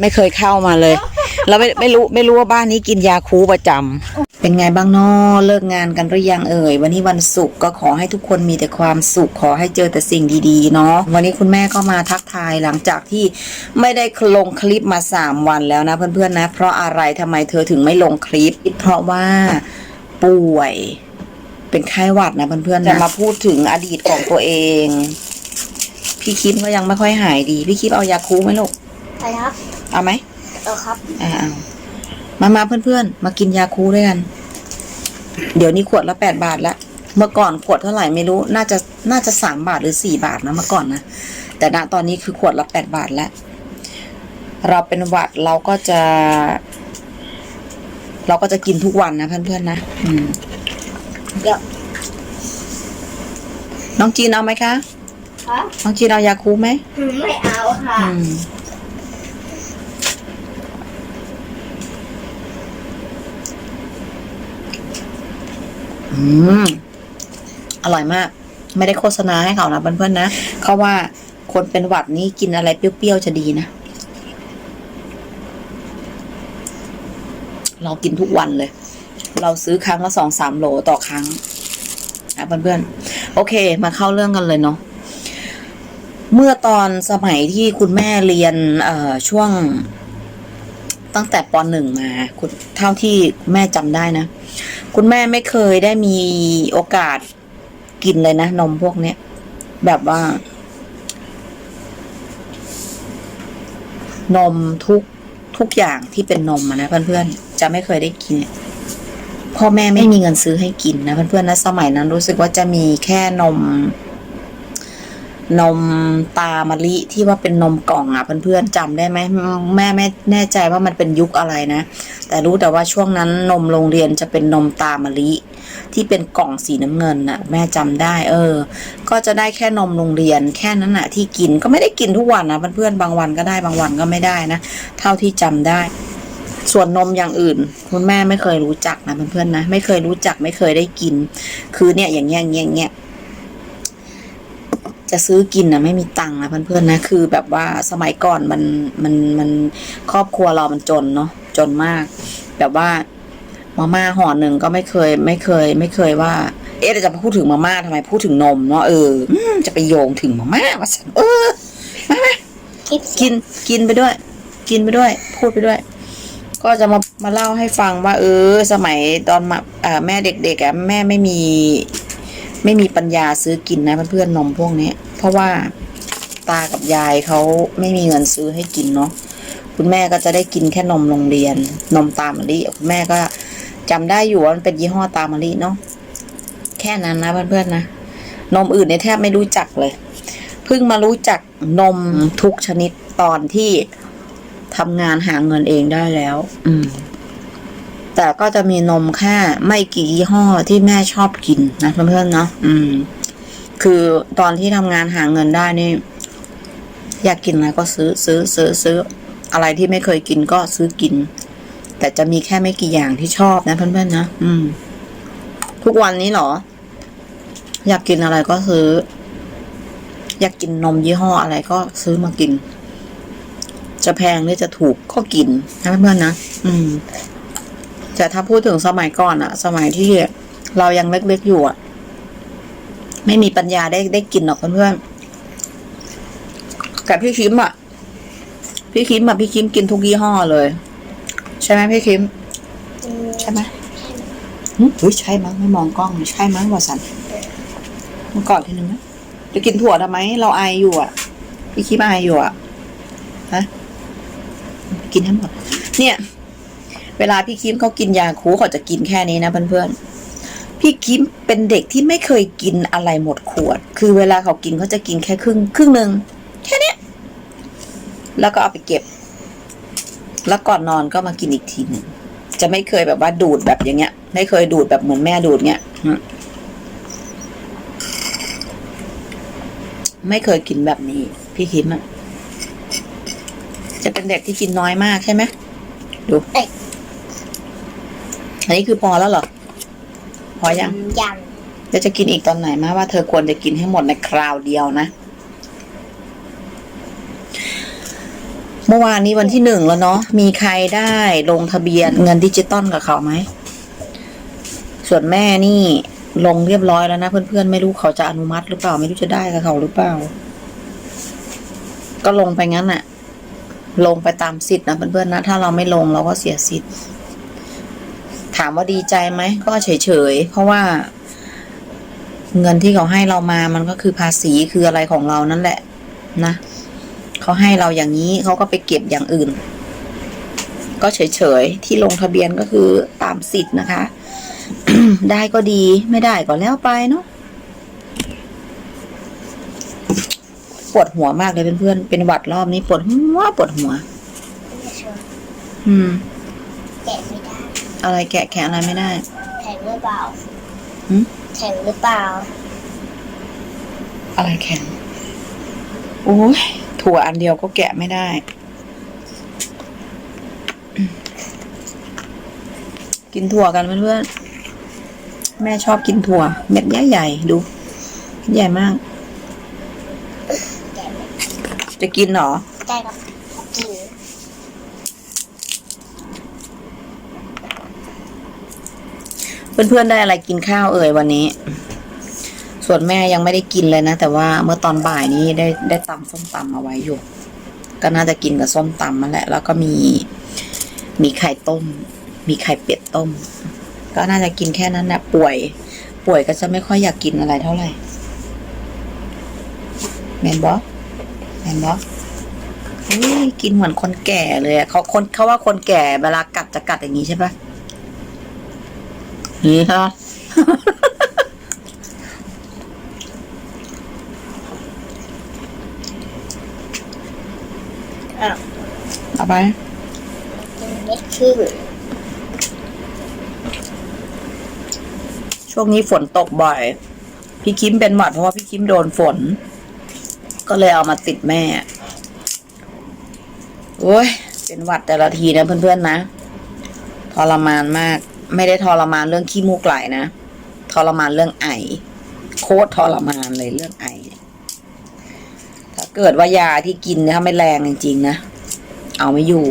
ไม่เคยเข้ามาเลยแล้วไม่ไม่รู้ไม่รู้ว่าบ้านนี้กินยาคูประจำเป็นไงบ้างเนาะเลิกงานกันหรือยังเอ่ย วันนี้วันศุกร์ก็ขอให้ทุกคนมีแต่ความสุขขอให้เจอแต่สิ่งดีๆเนาะวันนี้คุณแม่ก็มาทักทายหลังจากที่ไม่ได้ลงคลิปมาสามวันแล้วนะเพื่อนๆนะ เพราะอะไรทำไมเธอถึงไม่ลงคลิป เพราะว่าป่วย เป็นไข้หวัดนะเพื่อนๆจะมาพูดถึงอดีตของตัวเอง พี่คิดก็ยังไม่ค่อยหายดี พี่คิดเอายาคูไหมลูกไปครับ เอาไหมเออครับอ่าเอามามาเพื่อนๆ มากินยาคูด้วยกัน เดี๋ยวนี้ขวดละแปดบาทละ เมื่อก่อนขวดเท่าไหร่ไม่รู้ น่าจะ น่าจะสามบาทหรือสี่บาทนะเมื่อก่อนนะ แต่ณตอนนี้คือขวดละแปดบาทแล้ว เราเป็นหวัดเราก็จะ เราก็จะกินทุกวันนะเพื่อนๆนะอืมเดี๋ยวน้องจีนเอาไหมคะครับน้องจีนเอายาคูไหมไม่เอาค่ะ อืม อืมอร่อยมาก ไม่ได้โฆษณาให้เขานะเพื่อนๆนะเขาว่าคนเป็นหวัดนี่กินอะไรเปรี้ยวๆจะดีนะ เรากินทุกวันเลย เราซื้อครั้งละสองสามโหลต่อครั้งนะเพื่อนๆ โอเค มาเข้าเรื่องกันเลยเนาะเมื่อตอนสมัยที่คุณแม่เรียนเอ่อช่วงตั้งแต่ปหนึ่งมาคุณเท่าที่แม่จำได้นะ คุณแม่ไม่เคยได้มีโอกาสกินเลยนะ นมพวกเนี้ย แบบว่า นมทุกทุกอย่างที่เป็นนมนะเพื่อนๆจะไม่เคยได้กินพ่อแม่ไม่มีเงินซื้อให้กินนะเพื่อนๆนะสมัยนั้นรู้สึกว่าจะมีแค่นม นมตามะลิที่ว่าเป็นนมกล่องอะเพื่อนๆจำได้ไหมแม่ไม่แน่ใจว่ามันเป็นยุคอะไรนะ แต่รู้แต่ว่าช่วงนั้นนมโรงเรียนจะเป็นนมตามะลิที่เป็นกล่องสีน้ำเงินน่ะ แม่จำได้ เออ ก็จะได้แค่นมโรงเรียนแค่นั้นน่ะ ที่กินก็ไม่ได้กินทุกวันนะเพื่อนๆบางวันก็ได้บางวันก็ไม่ได้นะเท่าที่จำได้ ส่วนนมอย่างอื่น คุณแม่ไม่เคยรู้จักนะเพื่อนๆนะไม่เคยรู้จักไม่เคยได้กิน คือเนี่ยอย่างเงี้ยอย่างเงี้ย จะซื้อกินนะไม่มีตังค์นะเพื่อนๆนะคือแบบว่าสมัยก่อนมันมันมันครอบครัวเรามันจนเนาะจนมาก แบบว่ามาม่าห่อหนึ่งก็ไม่เคยไม่เคย ไม่เคยว่า เอ๊ะเราจะพูดถึงมาม่าทำไมพูดถึงนมเนาะเอออืมจะไปโยงถึงมาม่าว่าสันเออมามาคลิปกินกินไปด้วย กินไปด้วย พูดไปด้วย ก็จะมามาเล่าให้ฟังว่า เออ สมัยตอนมาอ่าแม่เด็กๆอะแม่ไม่มี ไม่มีปัญญาซื้อกินนะเพื่อนๆนมพวกนี้ เพราะว่าตากับยายเขาไม่มีเงินซื้อให้กินเนาะคุณแม่ก็จะได้กินแค่นมโรงเรียน นมตามะลิคุณแม่ก็จำได้อยู่ว่ามันเป็นยี่ห้อตามมะลิเนาะแค่นั้นนะเพื่อนๆนะนมอื่นเนี่ยแทบไม่รู้จักเลยเพิ่งมารู้จักนมทุกชนิดตอนที่ทำงานหาเงินเองได้แล้ว อืม แต่ก็จะมีนมแค่ไม่กี่ยี่ห้อที่แม่ชอบกินนะเพื่อนๆเนาะอืม คือตอนที่ทำงานหาเงินได้นี่ อยากกินอะไรก็ซื้อซื้อซื้อซื้ออะไรที่ไม่เคยกินก็ซื้อกิน แต่จะมีแค่ไม่กี่อย่างที่ชอบนะเพื่อนๆนะอืม ทุกวันนี้หรอ อยากกินอะไรก็ซื้อ อยากกินนมยี่ห้ออะไรก็ซื้อมากิน จะแพงหรือจะถูกก็กินนะเพื่อนๆนะอืม แต่ถ้าพูดถึงสมัยก่อนอะสมัยที่เรายังเล็กๆอยู่อะไม่มีปัญญาได้ได้กินหรอกเพื่อนๆแต่พี่คิมอะพี่คิมอะพี่คิมกินทุกยี่ห้อเลย ใช่ไหมพี่คิมใช่ไหมหึเฮ้ยใช่มั้งไม่มองกล้องใช่มั้งวสันเมื่อก่อนทีนึงนะจะกินถั่วทำไม เราไออยู่อะพี่คิมไออยู่อะฮะกินให้หมดเนี่ย เวลาพี่คิมเขากินยาคูเขาจะกินแค่นี้นะเพื่อนๆ พี่คิมเป็นเด็กที่ไม่เคยกินอะไรหมดขวด คือเวลาเขากินเขาจะกินแค่ครึ่งครึ่งหนึ่งแค่นี้แล้วก็เอาไปเก็บ แล้วก่อนนอนก็มากินอีกทีหนึ่งจะไม่เคยแบบว่าดูดแบบอย่างเงี้ย ไม่เคยดูดแบบเหมือนแม่ดูดเงี้ยไม่เคยกินแบบนี้ พี่คิมอะจะเป็นเด็กที่กินน้อยมากใช่ไหมดู อันนี้คือพอแล้วเหรอ พอยังยังเดี๋ยวจะกินอีกตอนไหนมาว่าเธอควรจะกินให้หมดในคราวเดียวนะ เมื่อวานนี้วันที่หนึ่งแล้วเนาะ มีใครได้ลงทะเบียนเงินดิจิตอลกับเขาไหม ส่วนแม่นี่ลงเรียบร้อยแล้วนะ เพื่อนๆ ไม่รู้เขาจะอนุมัติหรือเปล่า ไม่รู้จะได้กับเขาหรือเปล่า ก็ลงไปงั้นอะลงไปตามสิทธินะเพื่อนๆนะ ถ้าเราไม่ลงเราก็เสียสิทธิ์ ถามว่าดีใจไหมก็เฉยๆ เพราะว่า เงินที่เขาให้เรามามันก็คือภาษีคืออะไรของเรานั่นแหละ นะเขาให้เราอย่างนี้เขาก็ไปเก็บอย่างอื่น ก็เฉยๆ ที่ลงทะเบียนก็คือตามสิทธิ์นะคะ ได้ก็ดีไม่ได้ก็แล้วไปเนาะปวดหัวมากเลยเพื่อนๆเป็นหวัดรอบนี้ปวดหัวปวดหัว อืม อะไรแกะแขนอะไรไม่ได้ แข็งหรือเปล่าหืมแข็งหรือเปล่า อะไรแข็งโอ้ยถั่วอันเดียวก็แกะไม่ได้ กินถั่วกันเพื่อนๆแม่ชอบกินถั่ว เม็ดใหญ่ๆดู ใหญ่มาก แกะไม่จะกินเหรอ ได้ครับกิน เพื่อนๆได้อะไรกินข้าวเอ่ยวันนี้ ส่วนแม่ยังไม่ได้กินเลยนะ แต่ว่าเมื่อตอนบ่ายนี้ได้ได้ตำส้มตำเอาไว้อยู่ ก็น่าจะกินกับส้มตำนั่นแหละ แล้วก็มี มีไข่ต้ม มีไข่เป็ดต้ม ก็น่าจะกินแค่นั้นแหละป่วย ป่วยก็จะไม่ค่อยอยากกินอะไรเท่าไหร่แมนบอแมนบอเฮ้ยกินเหมือนคนแก่เลยอะเขาคนเขาว่าคนแก่เวลากัดจะกัดอย่างนี้ใช่ปะ นี่ค่ะอ้าวเอาไปกินเม็ดครึ่งช่วงนี้ฝนตกบ่อย พี่คิมเป็นหวัดเพราะว่าพี่คิมโดนฝน ก็เลยเอามาติดแม่ โอ้ย เป็นหวัดแต่ละทีนะเพื่อนๆนะ ทรมานมาก ไม่ได้ทรมานเรื่องขี้มูกไหลนะทรมานเรื่องไอ โคตรทรมานเลยเรื่องไอ ถ้าเกิดว่ายาที่กินเนี่ยถ้าไม่แรงจริงๆนะ เอาไม่อยู่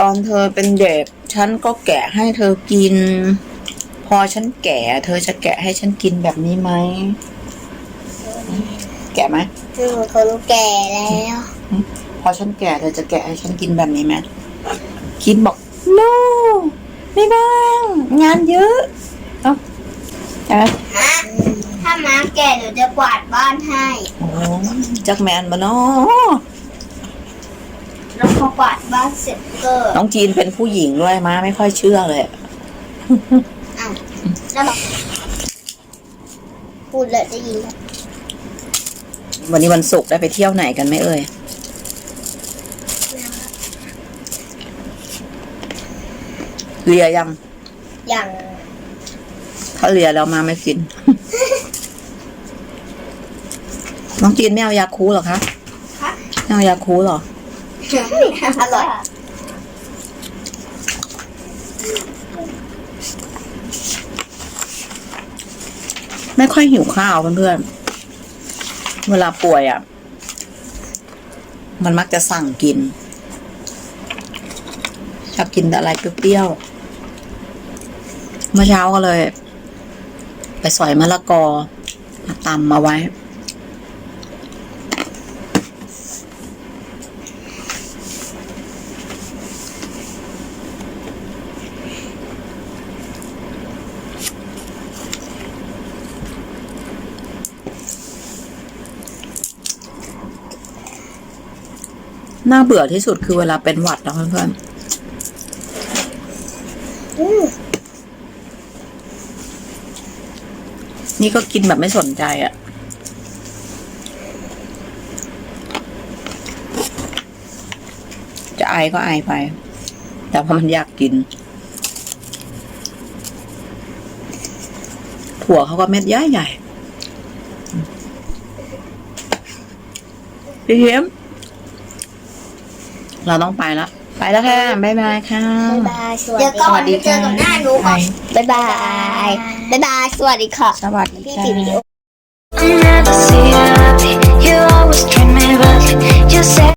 ตอนเธอเป็นเด็กฉันก็แกะให้เธอกิน พอฉันแก่เธอจะแกะให้ฉันกินแบบนี้ไหม แกะไหมคือคนแก่แล้ว พอฉันแก่เธอจะแกะให้ฉันกินแบบนี้ไหมคิดบอก no ไม่บ้าง งานเยอะเอ้าใช่ไหมถ้าม้าแก่หนูจะกวาดบ้านให้โอ้จักแมนบะเนาะ แล้วพอกวาดบ้านเสร็จก็น้องจีนเป็นผู้หญิงด้วยมาไม่ค่อยเชื่อเลยอ้าวแล้วบอกพูดเลยได้ยินแล้ววันนี้วันศุกร์ได้ไปเที่ยวไหนกันไหมเอ่ย เลียยัง อย่างถ้าเลียแล้วมาไม่กิน น้องจีนไม่เอายาคูเหรอคะคะไม่เอายาคูเหรอ อร่อย ไม่ค่อยหิวข้าวเพื่อนๆ เวลาป่วยอะ่ะ มันมักจะสั่งกินชอบกินแต่อะไรเปรี้ยวๆ เมื่อเช้าก็เลย ไปสอยมะละกอมาตำมาไว้ น่าเบื่อที่สุดคือเวลาเป็นหวัดนะเพื่อนๆ นี่ก็กินแบบไม่สนใจอะ่ะ จะไอก็ไอไป แต่พอมันอยากกิน ถั่วเขาก็เม็ดใหญ่ใหญ่พี่เฮียม เราต้องไปแล้วไปแล้วค่ะ บ๊ายบายค่ะ บ๊ายบายสวัสดีเดี๋ยวก่อนไปเจอกับหน้าหนูก่อนบ๊ายบาย บ๊ายบาย สวัสดีค่ะ สวัสดีพี่ค่ะปิดวิ